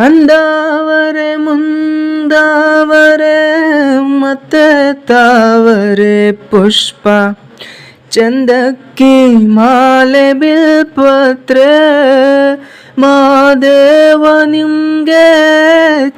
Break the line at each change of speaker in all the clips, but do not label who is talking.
ಅಂದಾವರೆ, ಮುಂದಾವರೆ, ಮತ್ತೆ ತಾವರೆ ಪುಷ್ಪ. ಚಂದಕ್ಕಿ ಮಾಲೆ ಬಿಲ್ಪತ್ರೆ, ಮಾದೇವ ನಿಮ್ಗೆ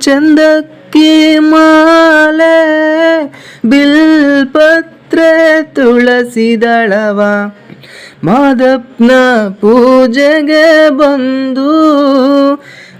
ಚಂದಕ್ಕಿ ಮಾಲೆ ಬಿಲ್ಪತ್ರೆ ತುಳಸಿದಳವ. ಮಾದಪ್ಪನ ಪೂಜೆಗೆ ಬಂದು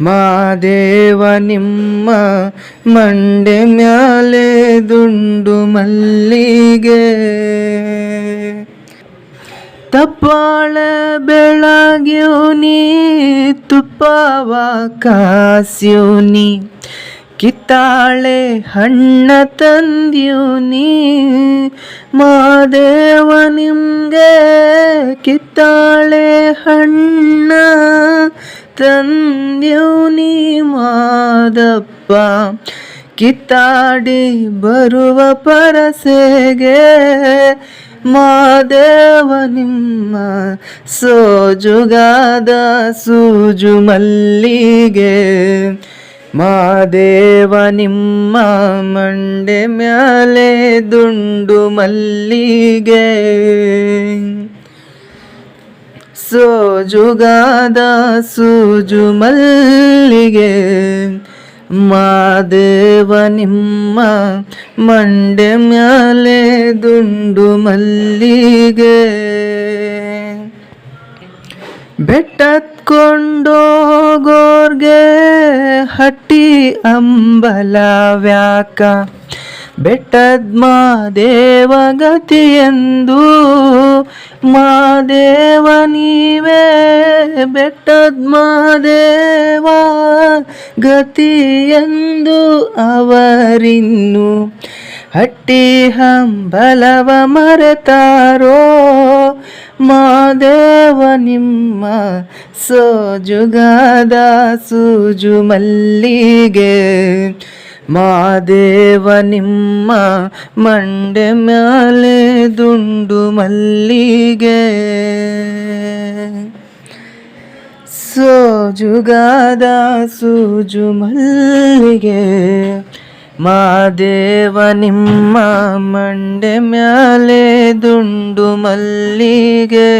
ಮಾದೇವ ನಿಮ್ಮ ಮಂಡೆ ಮ್ಯಾಲೆ ದುಂಡು ಮಲ್ಲಿಗೆ. ತಪ್ಪಾಳ ಬೆಳಗ್ಯೋನಿ ತುಪ್ಪವ ಕಾಸ್ಯೋನಿ ಕಿತ್ತಾಳೆ ಹಣ್ಣ ತಂದ್ಯೂನಿ ಮಾದೇವ ನಿಮ್ಗೆ ಕಿತ್ತಾಳೆ ಹಣ್ಣ ತಂದ್ಯೂನಿ ಮಾದಪ್ಪ, ಕಿತ್ತಾಡಿ ಬರುವ ಪರಸೆಗೆ ಮಾದೇವ ನಿಮ್ಮ ಸೋಜುಗಾದ ಸೂಜು ಮಲ್ಲಿಗೆ. ಮಾದೇವ ನಿಮ್ಮ ಮಂಡೆ ಮ್ಯಾಲೆ ದುಂಡು ಮಲ್ಲಿಗೆ. ಸೋಜುಗಾದ ಸೂಜು ಮಲ್ಲಿಗೆ ಮಾದೇವ ನಿಮ್ಮ ಮಂಡೆ ಮ್ಯಾಲೆ ದುಂಡು ಮಲ್ಲಿಗೆ. ಬೆಟ್ಟತ್ಕೊಂಡೋಗೋರ್ಗೆ ಹಟ್ಟಿ ಅಂಬಲ ವ್ಯಾಕ. ಬೆಟ್ಟದ್ ಮಾದೇವ ಗತಿಯೆಂದು ಮಾದೇವ ನೀವೇ ಬೆಟ್ಟದ ಮಾದೇವ ಗತಿಯೆಂದು ಅವರಿನ್ನು ಹಟ್ಟಿ ಹಂಬಲವ ಮರೆತಾರೋ, ಮಾದೇವ ನಿಮ್ಮ ಸೋಜುಗಾದ ಸೂಜು ಮಲ್ಲಿಗೆ, ಮಾದೇವ ನಿಮ್ಮ ಮಂಡೆ ಮ್ಯಾಲೆ ದುಂಡು ಮಲ್ಲಿಗೆ ಸೋಜುಗಾದ ಸೂಜು ಮಲ್ಲಿಗೆ ಮಾದೇವ ನಿಮ್ಮ ಮಂಡೆ ಮ್ಯಾಲೆ ದುಂಡು ಮಲ್ಲಿಗೆ